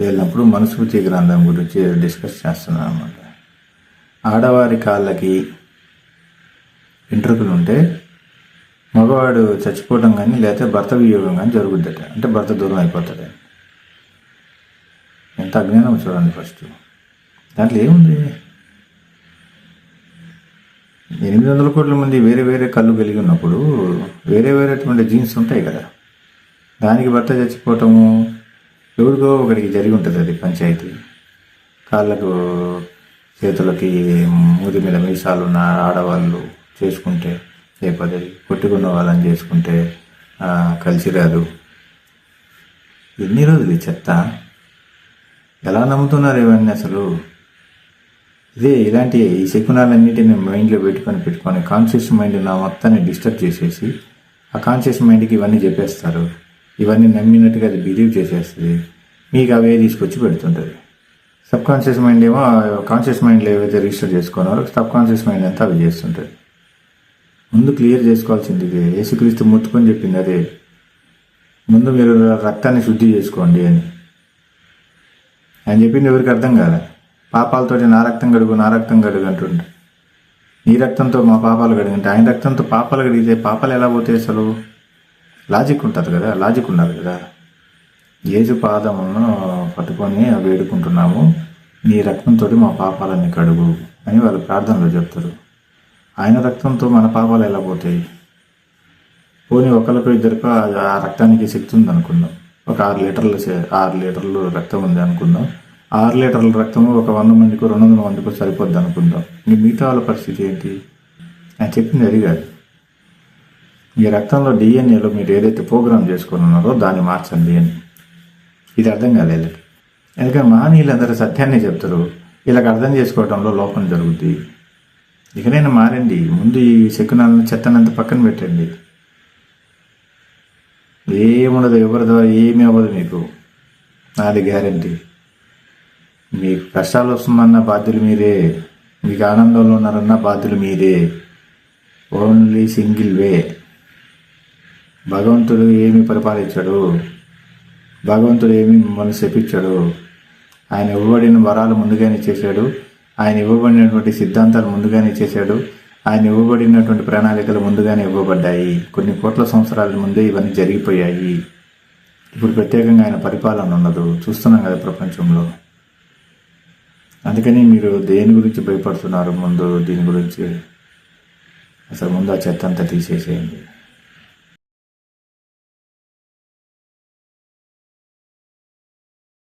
వెళ్ళినప్పుడు మనుస్మృతి గ్రంథం గురించి డిస్కస్ చేస్తున్నాను అనమాట ఆడవారి కాళ్ళకి వెంట్రుకలు ఉంటే మగవాడు చచ్చిపోవడం కానీ లేకపోతే భర్త వియోగం కానీ జరుగుద్దట. అంటే భర్త దూరం అయిపోతుంది ఎంత అజ్ఞానం చూడండి ఫస్ట్ దాంట్లో ఏముంది? ఎనిమిది వందల కోట్ల మంది వేరే వేరే కళ్ళు కలిగి ఉన్నప్పుడు వేరే వేరేటువంటి జీన్స్ ఉంటాయి కదా. దానికి భర్త చచ్చిపోవటము ఎవరికో ఒకరికి జరిగి ఉంటుంది అది పంచాయతీ. కాళ్ళకు చేతులకి మూతి మీద మీసాలు ఉన్న ఆడవాళ్ళు చేసుకుంటే లేకపోతే కొట్టుకున్న వాళ్ళని చేసుకుంటే కలిసి రాదు. ఎన్ని రోజులు చెత్త? ఎలా నమ్ముతున్నారు ఇవన్నీ అసలు? ఇదే ఇలాంటి ఈ శకునాలన్నిటిని మైండ్లో పెట్టుకొని పెట్టుకొని కాన్షియస్ మైండ్ నా మొత్తాన్ని డిస్టర్బ్ చేసేసి ఆ కాన్షియస్ మైండ్కి ఇవన్నీ చెప్పేస్తారు. ఇవన్నీ నమ్మినట్టుగా అది బిలీవ్ చేసేస్తుంది. మీకు అవే తీసుకొచ్చి పెడుతుంటుంది. సబ్ కాన్షియస్ మైండ్ ఏమో కాన్షియస్ మైండ్లో ఏవైతే రిజిస్టర్ చేసుకున్నారో సబ్ కాన్షియస్ మైండ్ అంతా అవి చేస్తుంటుంది. ముందు క్లియర్ చేసుకోవాల్సింది ఇది. యేసుక్రీస్తు ముట్టుకొని చెప్పింది అదే. ముందు మీరు రక్తాన్ని శుద్ధి చేసుకోండి అని. ఆయన చెప్పింది ఎవరికి అర్థం కాదా పాపాలతోటి నా రక్తం గడుగు నా రక్తం గడుగు అంటుండే. నీ రక్తంతో మా పాపాలు గడిగంటే ఆయన రక్తంతో పాపాలు గడిగితే పాపాలు ఎలా పోతాయి అసలు? లాజిక్ ఉంటుంది కదా లాజిక్ ఉండాలి కదా. ఏజు పాదమును పట్టుకొని వేడుకుంటున్నాము. నీ రక్తంతో మా పాపాలన్నీ కడుగు అని వాళ్ళు ప్రార్థనలో చెప్తారు. ఆయన రక్తంతో మన పాపాలు ఎలా పోతాయి? పోనీ ఒకరికో ఇద్దరికో ఆ రక్తానికి శక్తి ఉంది అనుకుందాం. ఒక ఆరు లీటర్లు ఆరు లీటర్లు రక్తం ఉంది అనుకుందాం. ఆరు లీటర్ల రక్తము ఒక వంద మందికి రెండు వందల మందికి సరిపోద్ది అనుకుందాం. ఇంక మిగతా వాళ్ళ పరిస్థితి ఏంటి? ఆయన చెప్పింది అది కాదు. మీ రక్తంలో డిఎన్ఏలో మీరు ఏదైతే ప్రోగ్రామ్ చేసుకుని ఉన్నారో దాన్ని మార్చండి అని ఇది అర్థం కాలేదు. ఎందుకంటే మహనీయులందరూ సత్యాన్ని చెప్తారు. ఇలాగ అర్థం చేసుకోవడంలో లోపం జరుగుద్ది. ఇకనైనా మారండి. ముందు ఈ శకునాలను చెత్తనంత పక్కన పెట్టండి. ఏముండదు ఎవరి ద్వారా ఏమీ అవ్వదు మీకు. నాది గ్యారంటీ. మీకు కష్టాలు వస్తుందన్న బాధ్యులు మీరే. మీకు ఆనందంలో ఉన్నారన్న బాధ్యులు మీరే. Only single way. భగవంతుడు ఏమి పరిపాలించాడు? భగవంతుడు ఏమి మిమ్మల్ని శపించాడు? ఆయన ఇవ్వబడిన వరాలు ముందుగానే చేశాడు. ఆయన ఇవ్వబడినటువంటి సిద్ధాంతాలు ముందుగానే చేశాడు. ఆయన ఇవ్వబడినటువంటి ప్రణాళికలు ముందుగానే ఇవ్వబడ్డాయి. కొన్ని కోట్ల సంవత్సరాల ముందే ఇవన్నీ జరిగిపోయాయి. ఇప్పుడు ప్రత్యేకంగా ఆయన పరిపాలన ఉండదు చూస్తున్నాం కదా ప్రపంచంలో. అందుకని మీరు దేని గురించి భయపడుతున్నారు ముందు? దీని గురించి. అసలు ముందు ఆ చెత్త అంతా తీసేసేయండి.